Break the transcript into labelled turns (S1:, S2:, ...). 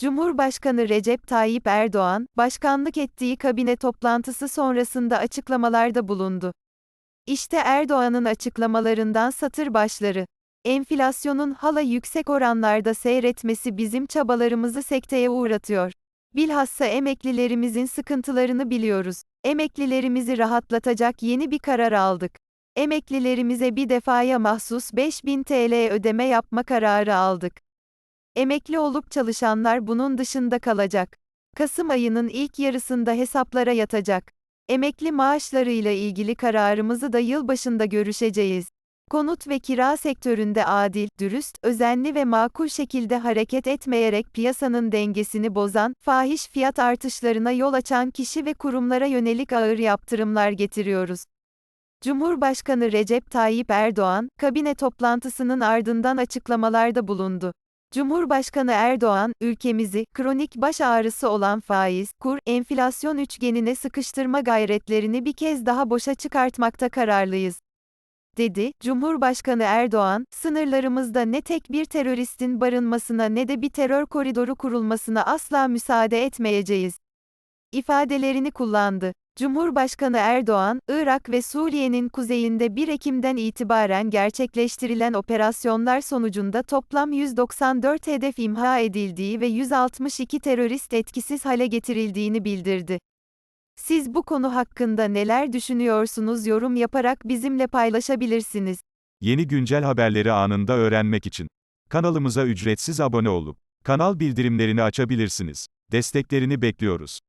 S1: Cumhurbaşkanı Recep Tayyip Erdoğan, başkanlık ettiği kabine toplantısı sonrasında açıklamalarda bulundu. İşte Erdoğan'ın açıklamalarından satır başları. Enflasyonun hala yüksek oranlarda seyretmesi bizim çabalarımızı sekteye uğratıyor. Bilhassa emeklilerimizin sıkıntılarını biliyoruz. Emeklilerimizi rahatlatacak yeni bir karar aldık. Emeklilerimize bir defaya mahsus 5000 TL ödeme yapma kararı aldık. Emekli olup çalışanlar bunun dışında kalacak. Kasım ayının ilk yarısında hesaplara yatacak. Emekli maaşlarıyla ilgili kararımızı da yılbaşında görüşeceğiz. Konut ve kira sektöründe adil, dürüst, özenli ve makul şekilde hareket etmeyerek piyasanın dengesini bozan, fahiş fiyat artışlarına yol açan kişi ve kurumlara yönelik ağır yaptırımlar getiriyoruz. Cumhurbaşkanı Recep Tayyip Erdoğan, kabine toplantısının ardından açıklamalarda bulundu. Cumhurbaşkanı Erdoğan, ülkemizi, kronik baş ağrısı olan faiz, kur, enflasyon üçgenine sıkıştırma gayretlerini bir kez daha boşa çıkartmakta kararlıyız dedi. Cumhurbaşkanı Erdoğan, sınırlarımızda ne tek bir teröristin barınmasına ne de bir terör koridoru kurulmasına asla müsaade etmeyeceğiz. ifadelerini kullandı. Cumhurbaşkanı Erdoğan, Irak ve Suriye'nin kuzeyinde 1 Ekim'den itibaren gerçekleştirilen operasyonlar sonucunda toplam 194 hedef imha edildiği ve 162 terörist etkisiz hale getirildiğini bildirdi. Siz bu konu hakkında neler düşünüyorsunuz yorum yaparak bizimle paylaşabilirsiniz.
S2: Yeni güncel haberleri anında öğrenmek için kanalımıza ücretsiz abone olup kanal bildirimlerini açabilirsiniz. Desteklerini bekliyoruz.